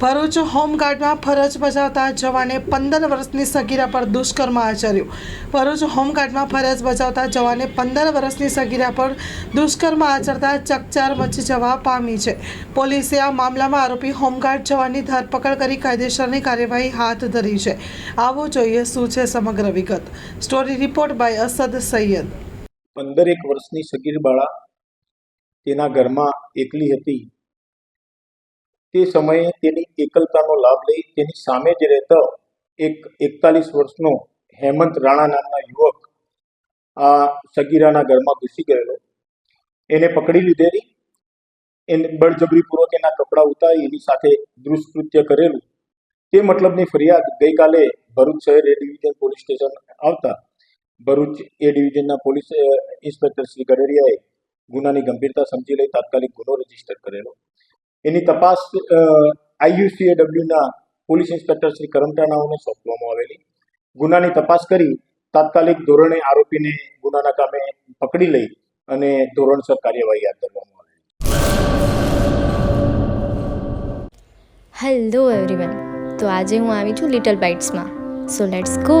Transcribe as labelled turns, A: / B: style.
A: ભરૂચ હોમગાર્ડમાં ફરજ બજાવતા જવાને પંદર વર્ષની સગીરા પર દુષ્કર્મ આચર્યું. ભરૂચ હોમગાર્ડમાં ફરજ બજાવતા જવાને પંદર વર્ષની સગીરા પર દુષ્કર્મ આચરતા ચકચાર મચી જવા પામી છે. પોલીસે આ મામલામાં આરોપી હોમગાર્ડ જવાનની ધરપકડ કરી કાયદેસરની કાર્યવાહી હાથ ધરી છે. આવો જોઈએ શું છે સમગ્ર વિગત. Story report by Asad Saiyed.
B: પંદરેક વર્ષની સગીર બાળા તેના ઘરમાં એકલી હતી. તે સમયે તેની એકલતાનો લાભ લઈ તેની સામે જ રહેતો એક એકતાલીસ વર્ષનો હેમંત રાણા નામના યુવક આ સગીરાના ઘરમાં ઘૂસી ગયેલો. એને પકડી લીધેલી. એને બળજબરીપૂર્વક એના કપડાં ઉતારી એની સાથે દુષ્કૃત્ય કરેલું. તે મતલબની ફરિયાદ ગઈકાલે ભરૂચ શહેર એ ડિવિઝન પોલીસ સ્ટેશન આવતા ભરૂચ એ ડિવિઝનના પોલીસ ઇન્સ્પેક્ટર શ્રી ગડેરિયાએ ગુનાની ગંભીરતા સમજી લઈ તાત્કાલિક ગુનો રજિસ્ટર કરેલો. એની તપાસ આઈયુસીએડબ્લ્યુના પોલીસ ઇન્સ્પેક્ટર શ્રી કરમટાણાઓને સોંપવામાં આવેલી. ગુનાની તપાસ કરી તાત્કાલિક ધોરણે આરોપીને ગુનાના કામે પકડી લઈ અને ધોરણસર કાર્યવાહી હાથ ધરવામાં આવી
C: હેલો એવરીવન તો આજે હું આવી છું લિટલ બાઇટ્સમાં સો લેટ્સ ગો